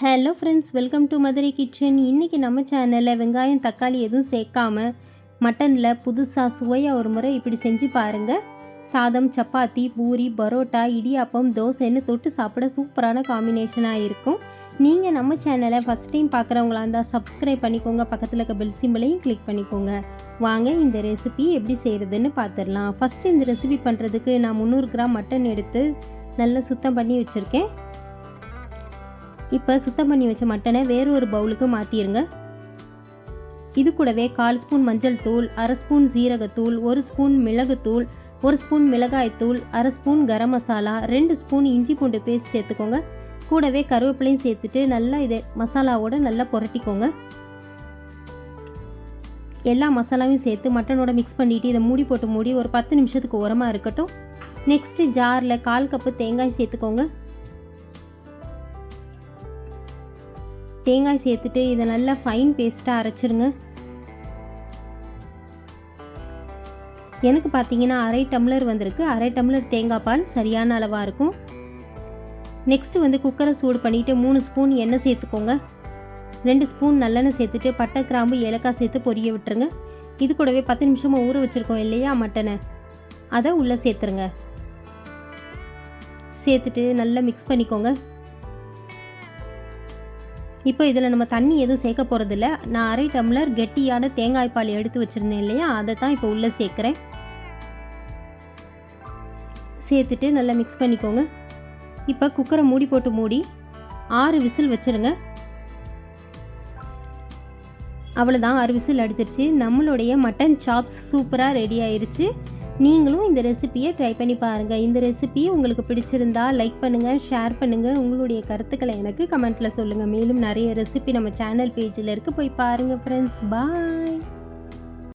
Hello friends welcome to Madurai kitchen இன்றைக்கி நம்ம சேனலில் வெங்காயம் தக்காளி எதுவும் சேர்க்காம மட்டனில் புதுசாக சுவையாக ஒரு முறை இப்படி செஞ்சு பாருங்கள் சாதம் சப்பாத்தி பூரி பரோட்டா இடியாப்பம் தோசைன்னு தொட்டு சாப்பிட சூப்பரான காம்பினேஷனாக இருக்கும். நீங்கள் நம்ம சேனலை ஃபஸ்ட் டைம் பார்க்குறவங்களா இருந்தால் சப்ஸ்கிரைப் பண்ணிக்கோங்க. பக்கத்தில் இருக்க பெல் சிம்பிளையும் கிளிக் பண்ணிக்கோங்க. வாங்க இந்த ரெசிபி எப்படி செய்கிறதுன்னு பார்த்துடலாம் ஃபஸ்ட்டு இந்த ரெசிபி பண்ணுறதுக்கு நான் முந்நூறு கிராம் மட்டன் எடுத்து நல்லா சுத்தம் பண்ணி வச்சுருக்கேன். இப்போ சுத்தம் பண்ணி வச்ச மட்டனை வேறு ஒரு பவுலுக்கு மாற்றிடுங்க இது கூடவே கால் ஸ்பூன் மஞ்சள் தூள் அரை ஸ்பூன் சீரகத்தூள் ஒரு ஸ்பூன் மிளகுத்தூள் ஒரு ஸ்பூன் மிளகாய்த்தூள் அரை ஸ்பூன் கரம் மசாலா ரெண்டு ஸ்பூன் இஞ்சி பூண்டு பேஸ்ட் சேர்த்துக்கோங்க. கூடவே கருவேப்பிலையும் சேர்த்துட்டு நல்லா இதை மசாலாவோடு நல்லா புரட்டிக்கோங்க. எல்லா மசாலாவையும் சேர்த்து மட்டனோட மிக்ஸ் பண்ணிவிட்டு இதை மூடி போட்டு மூடி ஒரு பத்து நிமிஷத்துக்கு உரமாக இருக்கட்டும். நெக்ஸ்ட்டு ஜாரில் கால் கப்பு தேங்காய் சேர்த்துக்கோங்க. தேங்காய் சேர்த்துட்டு இதை நல்லா ஃபைன் பேஸ்ட்டாக அரைச்சிருங்க. எனக்கு பார்த்தீங்கன்னா அரை டம்ளர் வந்திருக்கு. அரை டம்ளர் தேங்காய் பால் சரியான அளவாக இருக்கும். நெக்ஸ்ட்டு வந்து குக்கரை சூடு பண்ணிவிட்டு மூணு ஸ்பூன் எண்ணெய் சேர்த்துக்கோங்க. ரெண்டு ஸ்பூன் நல்லெண்ணெய் சேர்த்துட்டு பட்டை கிராம்பு ஏலக்காய் சேர்த்து பொரிய விட்டுருங்க. இது கூடவே பத்து நிமிஷமாக ஊற வச்சுருக்கோம் இல்லையா மட்டனை. அதை உள்ளே சேர்த்துருங்க. சேர்த்துட்டு நல்லா மிக்ஸ் பண்ணிக்கோங்க. இப்போ இதில் நம்ம தண்ணி எதுவும் சேர்க்க போகிறதில்ல நான் அரை டம்ளர் கெட்டியான தேங்காய் பால் எடுத்து வச்சுருந்தேன் இல்லையா? அதை தான் இப்போ உள்ளே சேர்க்குறேன். சேர்த்துட்டு நல்லா மிக்ஸ் பண்ணிக்கோங்க. இப்போ குக்கரை மூடி போட்டு மூடி ஆறு விசில் வச்சுருங்க. அவ்வளோதான் ஆறு விசில் அடிச்சிருச்சு. நம்மளுடைய மட்டன் சாப்ஸ் சூப்பராக ரெடி ஆயிருச்சு. நீங்களும் இந்த ரெசிப்பியை ட்ரை பண்ணி பாருங்கள் இந்த ரெசிபி உங்களுக்கு பிடிச்சிருந்தா லைக் பண்ணுங்கள் ஷேர் பண்ணுங்கள் உங்களுடைய கருத்துக்களை எனக்கு கமெண்ட்டில் சொல்லுங்கள் மேலும் நிறைய ரெசிபி நம்ம சேனல் பேஜில் இருக்குது போய் பாருங்கள் ஃப்ரெண்ட்ஸ் பாய்